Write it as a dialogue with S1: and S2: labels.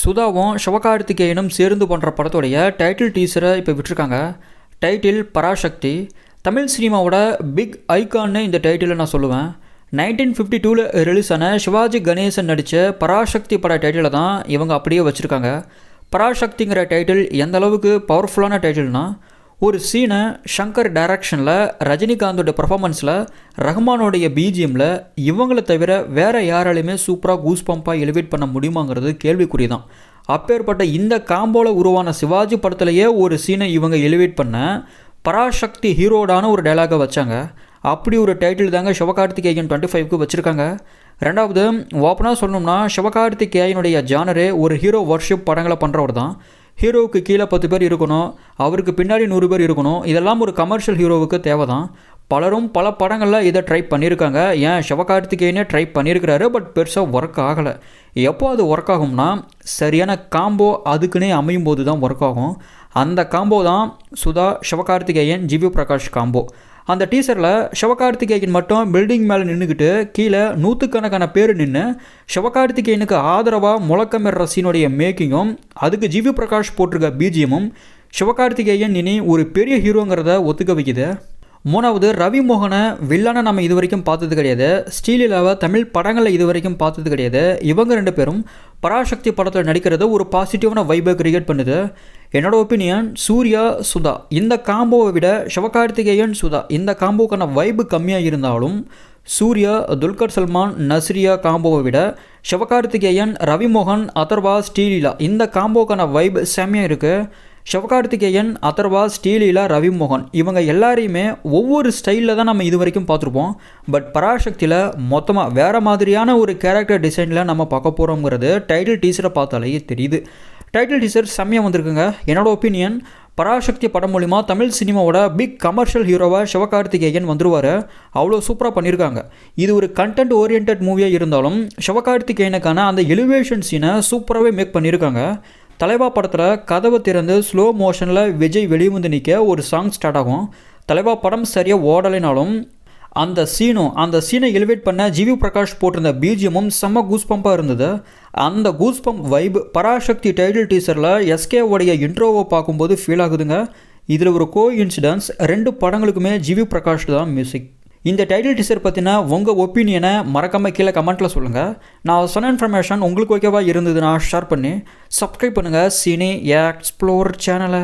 S1: சுதாவும் சிவகார்த்திகேயனும் சேர்ந்து போன்ற படத்துடைய டைட்டில் டீசரை இப்போ விட்டுருக்காங்க. டைட்டில் பராசக்தி. தமிழ் சினிமாவோட பிக் ஐகான்னு இந்த டைட்டிலை நான் சொல்லுவேன். நைன்டீன் ஃபிஃப்டி டூவில் ரிலீஸ் ஆன சிவாஜி கணேசன் நடித்த பராசக்தி பட டைட்டிலை தான் இவங்க அப்படியே வச்சுருக்காங்க. பராசக்திங்கிற டைட்டில் எந்த அளவுக்கு பவர்ஃபுல்லான டைட்டில்னால் ஒரு சீனை ஷங்கர் டைரக்ஷனில் ரஜினிகாந்தோட பர்ஃபாமன்ஸில் ரஹ்மானோடைய பிஜிஎம்மில் இவங்கள தவிர வேறு யாராலையுமே சூப்பராக கூஸ் பம்பாக எலிவேட் பண்ண முடியுமாங்கிறது கேள்விக்குறி தான் அப்பேற்பட்ட இந்த காம்போவில் உருவான சிவாஜி படத்துலையே ஒரு சீனை இவங்க எலிவேட் பண்ண பராசக்தி ஹீரோடான ஒரு டைலாகை வச்சாங்க. அப்படி ஒரு டைட்டில் தாங்க சிவகார்த்திகேயன் டுவெண்ட்டி ஃபைவ்க்கு வச்சுருக்காங்க. ரெண்டாவது ஓப்பனாக சொல்லணும்னா சிவகார்த்திகேயனுடைய ஜானரே ஒரு ஹீரோ ஒர்ஷிப் படங்களை பண்ணுறவர் தான் ஹீரோவுக்கு கீழே பத்து பேர் இருக்கணும். அவருக்கு பின்னாடி நூறு பேர் இருக்கணும். இதெல்லாம் ஒரு கமர்ஷியல் ஹீரோவுக்கு தேவை தான் பலரும் பல படங்களில் இதை ட்ரை பண்ணியிருக்காங்க. ஏன்? சிவகார்த்திகேயனே ட்ரை பண்ணியிருக்கிறாரு பட் பெருசாக ஒர்க் ஆகலை. எப்போ அது ஒர்க் ஆகும்னா சரியான காம்போ அதுக்குன்னே அமையும் போது தான் ஒர்க் ஆகும். அந்த காம்போ தான் சுதா சிவகார்த்திகேயன் ஜிவி பிரகாஷ் காம்போ அந்த டீசரில் சிவகார்த்திகேயன் மட்டும் பில்டிங் மேலே நின்றுக்கிட்டு கீழே நூற்றுக்கணக்கான பேர் நின்று சிவகார்த்திகேயனுக்கு ஆதரவாக முழக்கமிடுற சீனுடைய மேக்கிங்கும் அதுக்கு ஜிவி பிரகாஷ் போட்டிருக்க பிஜிஎமும் சிவகார்த்திகேயன் இனி ஒரு பெரிய ஹீரோங்கிறத ஒத்துக்க வைக்குது. மூணாவது ரவி மோகனை வில்லனை நம்ம இது வரைக்கும் பார்த்தது கிடையாது. ஸ்ரீலீலாவை தமிழ் படங்களில் இது வரைக்கும் பார்த்தது கிடையாது. இவங்க ரெண்டு பேரும் பராசக்தி படத்தில் நடிக்கிறது ஒரு பாசிட்டிவான வைபை கிரியேட் பண்ணுது. என்னோட ஒப்பீனியன் சூர்யா சுதா. இந்த காம்போவை விட சிவகார்த்திகேயன் சுதா. இந்த காம்போக்கான வைபு கம்மியாக இருந்தாலும் சூர்யா துல்கர் சல்மான் நஸ்ரியா காம்போவை விட சிவகார்த்திகேயன் ரவிமோகன் அதர்வா ஸ்டீலீலா இந்த காம்போக்கான வைப் செம்மையாக இருக்குது சிவகார்த்திகேயன் அதர்வா ஸ்டீலீலா ரவிமோகன். இவங்க எல்லாரையுமே ஒவ்வொரு ஸ்டைலில் தான் நம்ம இது வரைக்கும் பார்த்துருப்போம். பட் பராசக்தியில் மொத்தமாக வேறு மாதிரியான ஒரு கேரக்டர் டிசைனில் நம்ம பார்க்க போகிறோங்கிறது டைட்டில் டீசரை பார்த்தாலே தெரியுது. டைட்டில் டீசர் செம்மையாக வந்திருக்குங்க. என்னோட ஒப்பீனியன் பராசக்தி படம் மூலிமா தமிழ் சினிமாவோட பிக் கமர்ஷியல் ஹீரோவாக சிவகார்த்திகேயன் வந்துருவார். அவ்வளோ சூப்பராக பண்ணியிருக்காங்க இது ஒரு கண்டென்ட் ஓரியன்ட் மூவியாக இருந்தாலும் சிவகார்த்திகேயனுக்கான அந்த எலிவேஷன் சீனை சூப்பராகவே மேக் பண்ணியிருக்காங்க தலைவா படத்தில் கதவை திறந்து ஸ்லோ மோஷனில் விஜய் வெளிவந்து நிற்க ஒரு சாங் ஸ்டார்ட் ஆகும். தலைவா படம் சரியாக ஓடலைனாலும் அந்த சீனும் அந்த சீனை எலிவேட் பண்ண ஜிவி பிரகாஷ் போட்டிருந்த பிஜிஎமும் செம்ம கூஸ்பம்பாக இருந்தது. அந்த கூஸ்பம்ப் வைப் பராசக்தி டைட்டில் டீசரில் எஸ்கேவோடைய இன்ட்ரோவை பார்க்கும்போது ஃபீல் ஆகுதுங்க. இதில் ஒரு கோ இன்சிடென்ஸ் ரெண்டு படங்களுக்குமே ஜிவி பிரகாஷ் தான் மியூசிக் இந்த டைட்டில் டீசர் பற்றின உங்கள் ஒப்பீனியனை மறக்காமல் கீழே கமெண்ட்டில் சொல்லுங்கள் நான் சொன்ன இன்ஃபர்மேஷன் உங்களுக்கு ஓகேவா இருந்ததுன்னா ஷேர் பண்ணி சப்ஸ்கிரைப் பண்ணுங்கள் சினி எக்ஸ்ப்ளோர் சேனலை